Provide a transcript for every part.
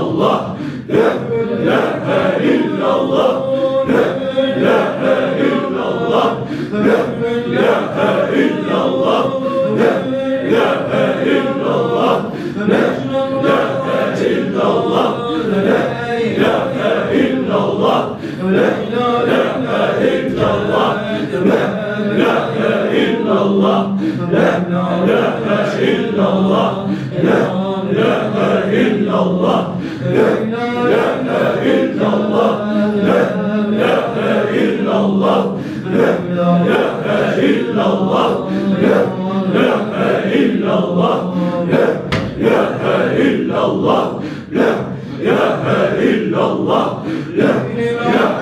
Allah Allah, la ilahe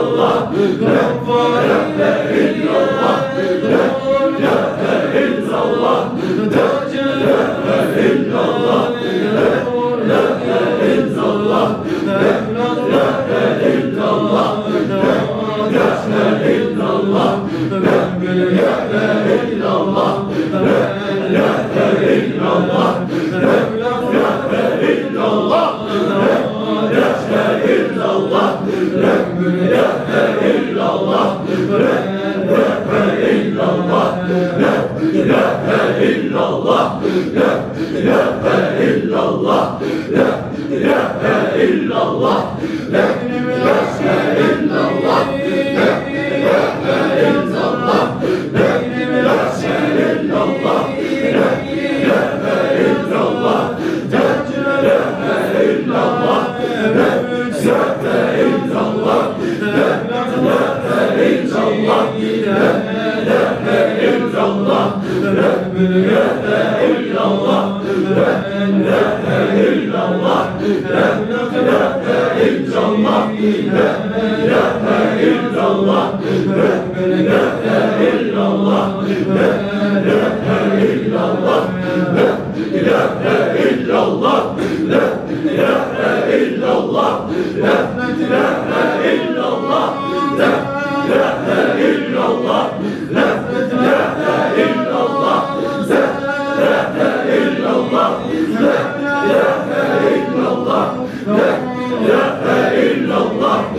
Allah, Rabbana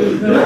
Yeah.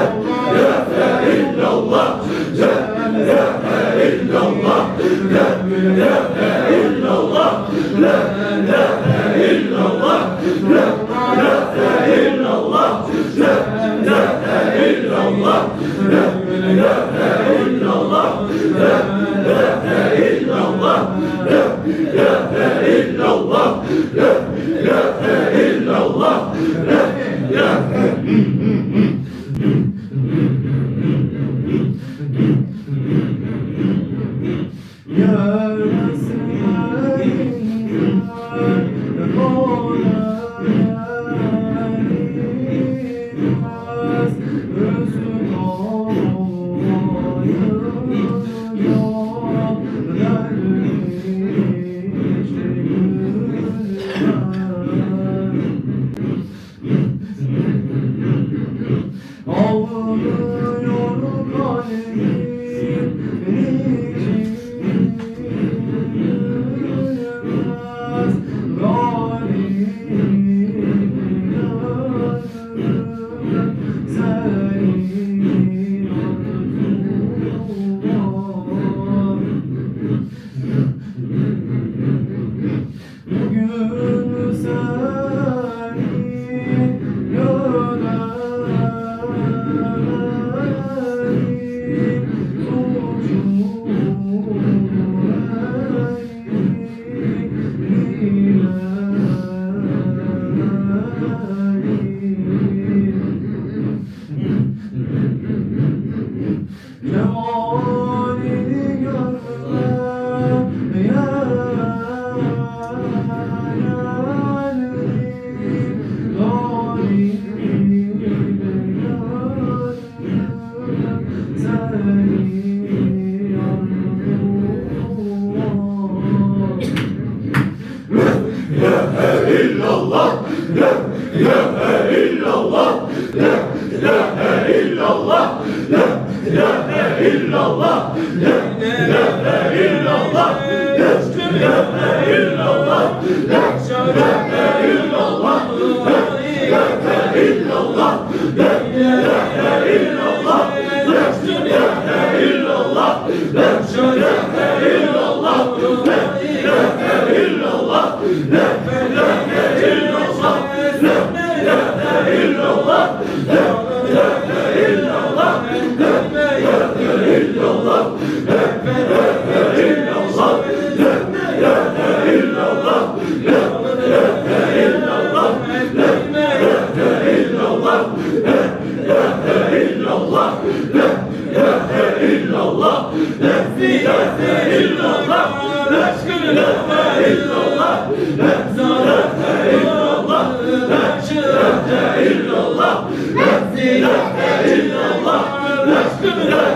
illallah, la ilahe illallah.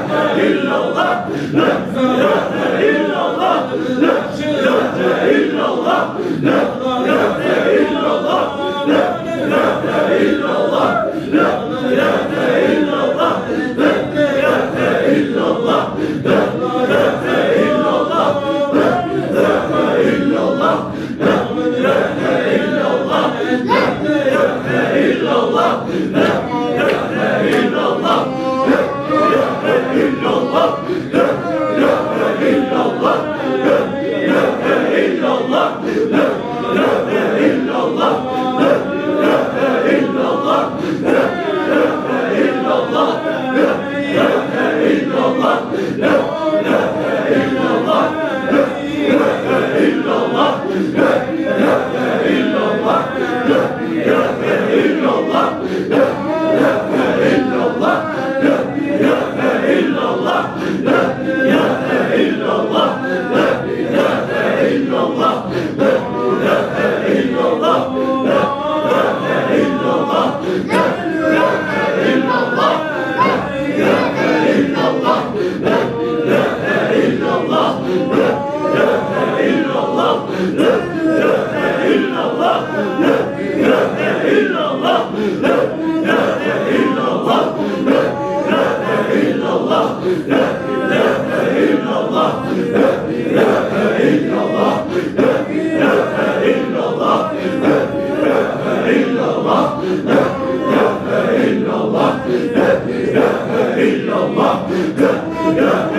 إلا الله Yeah.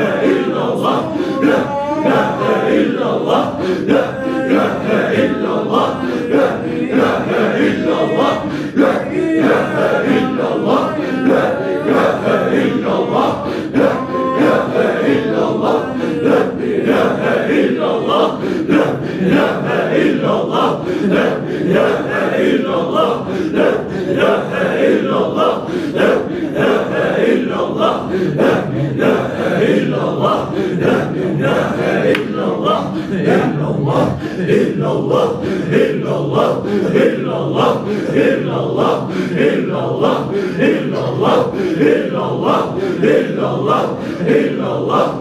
Allah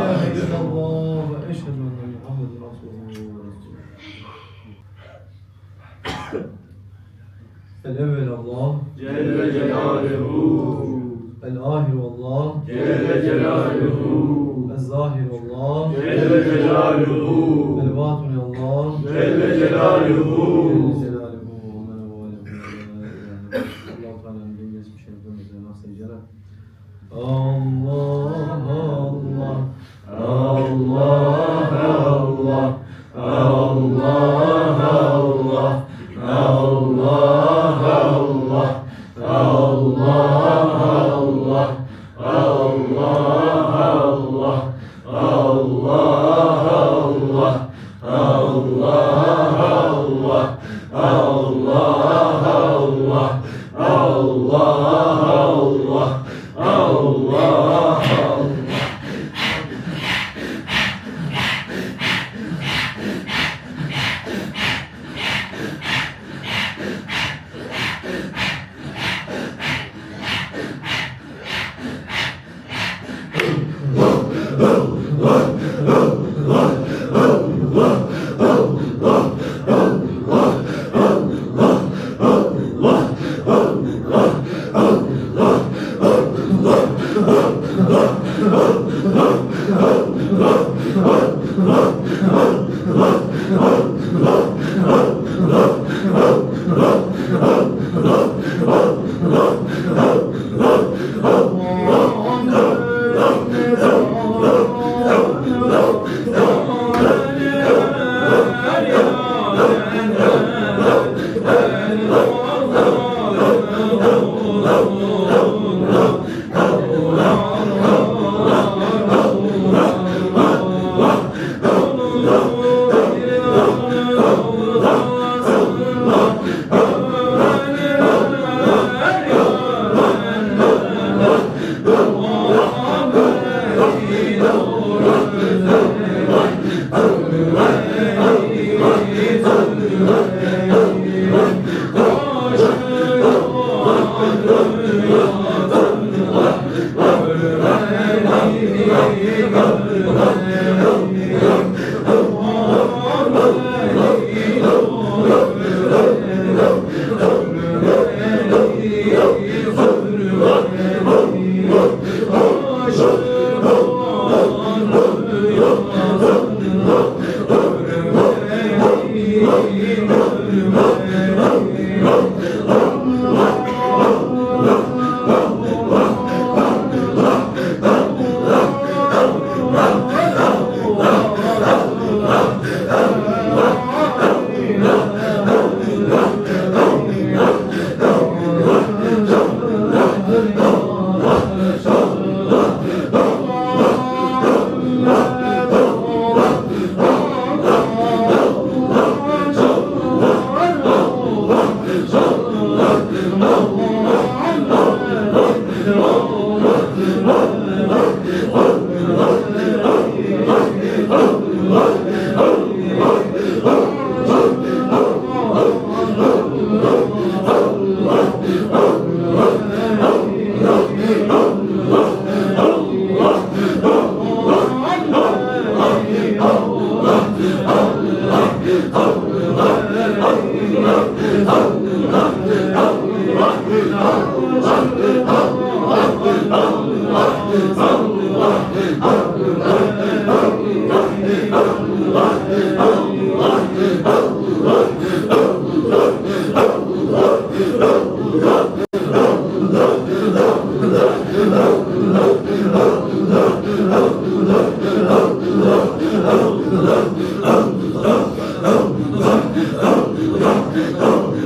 Celle Celaluhu. El-Ahir Allah Celle Celaluhu. El-Zahir Allah Celle Celaluhu. El-Batin Celle Celaluhu. Lord.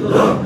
Oh,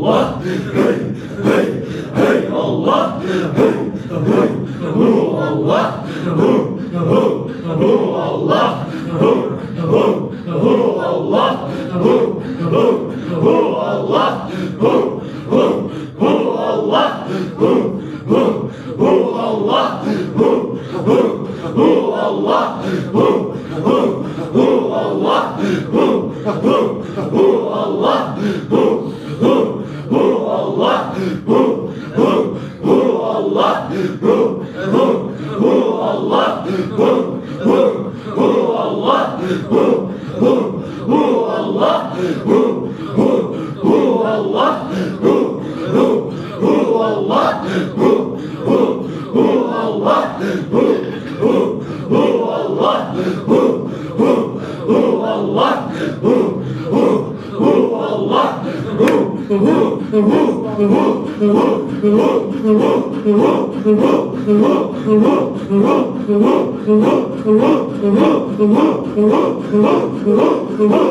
Allah hey hey hey Allah hey hey hu Allah hu hu hu Allah Hayyul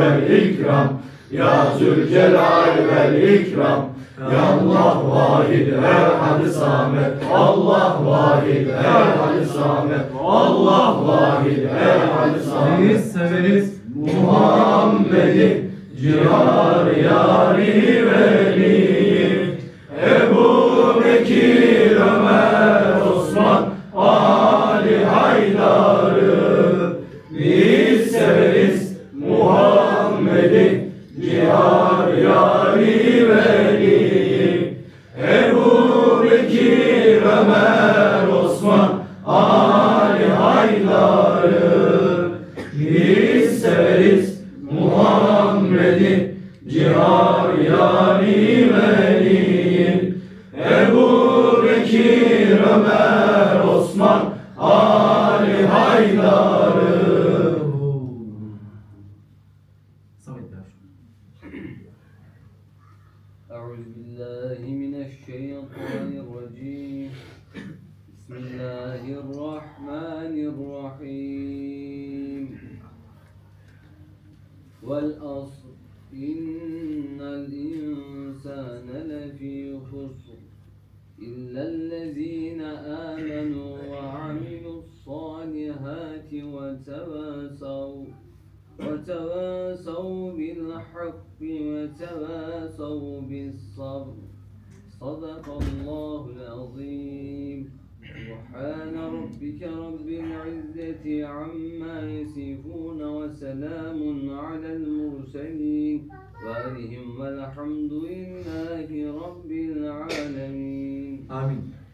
Vel İkram Ya Zülcelal vel İkram. Ya Allah vahid erhad samet. Allah vahid erhad samet. Allah vahid erhad samet. Biz severiz أعوذ بالله من الشيطان الرجيم. بسم الله الرحمن الرحيم. والأصل إن الإنسان لفي خسر إلا الذين آمنوا وعملوا الصالحات وتواصوا وتواصوا وتواصوا بالصبر. صدق الله العظيم. سبحان ربك رب العزة عما يصفون وسلام على المرسلين. وآلهم والحمد لله رب العالمين. Amin.